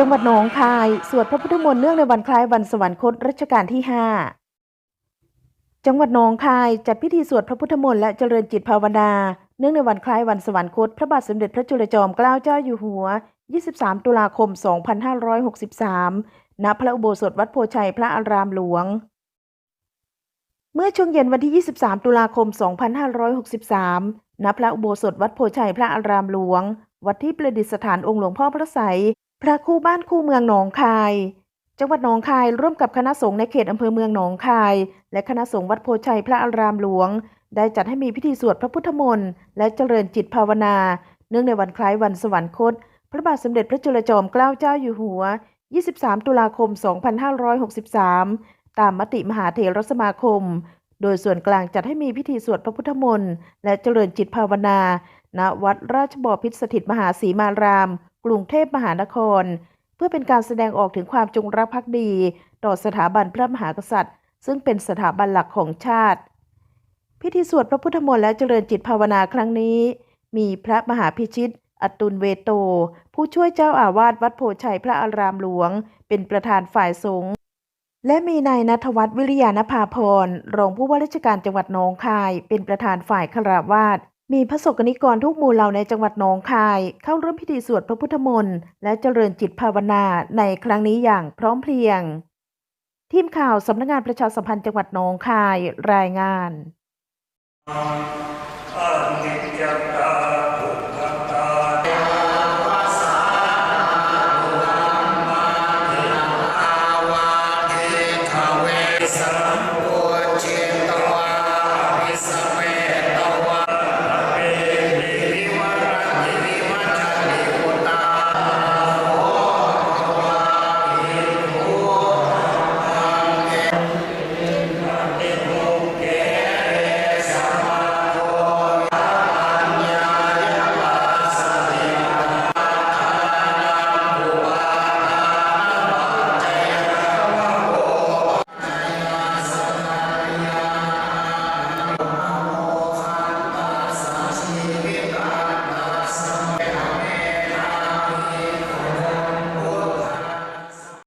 จังหวัดหนองคาย สวดพระพุทธมนต์เนื่องในวันคล้ายวันสวรรคตรัชกาลที่ 5 จังหวัดหนองคายจัดพิธีสวดพระพุทธมนต์และเจริญจิตภาวนา เนื่องในวันคล้ายวันสวรรคต พระบาทสมเด็จพระจุลจอมเกล้าเจ้าอยู่หัว 23 ตุลาคม 2563 ณ พระอุโบสถวัดโพชัยพระอารามหลวง เมื่อช่วงเย็นวันที่ 23 ตุลาคม 2563 ณ พระอุโบสถวัดโพชัยพระอารามหลวง วัดที่ประดิษฐานองค์หลวงพ่อพระไสย พระคู่บ้านคู่เมืองหนองคาย จังหวัดหนองคายร่วมกับคณะสงฆ์ในเขตอำเภอเมืองหนองคาย และคณะสงฆ์วัดโพชัยพระอารามหลวง ได้จัดให้มีพิธีสวดพระพุทธมนต์และเจริญจิตภาวนา เนื่องในวันคล้ายวันสวรรคต พระบาทสมเด็จพระจุลจอมเกล้าเจ้าอยู่หัว 23 ตุลาคม 2563 ตามมติมหาเถรสมาคม โดยส่วนกลางจัดให้มีพิธีสวดพระพุทธมนต์และเจริญจิตภาวนา ณ วัดราชบพิตรสถิตมหาศรีมาราม กรุงเทพมหานคร เพื่อเป็นการแสดงออกถึงความจงรักภักดี ต่อสถาบันพระมหากษัตริย์ ซึ่งเป็นสถาบันหลักของชาติ พิธีสวดพระพุทธมนต์และเจริญจิตภาวนาครั้งนี้ มีพระมหาพิชิต อตุลเวโต ผู้ช่วยเจ้าอาวาสวัดโพชัยพระอารามหลวง เป็นประธานฝ่ายสงฆ์และมีนายนัทวัฒน์วิริยานภาพรรองผู้ว่าราชการจังหวัดหนองคาย เป็นประธานฝ่ายคารวาส มีพระสงฆ์นิกรทุกหมู่เหล่าในจังหวัดหนองคาย เข้าร่วมพิธีสวดพระพุทธมนต์และเจริญจิตภาวนาในครั้งนี้อย่างพร้อมเพรียง ทีมข่าวสำนักงงานประชาสัมพันธ์จังหวัดหนองคายรายงานสัมโพเจตวาวิสั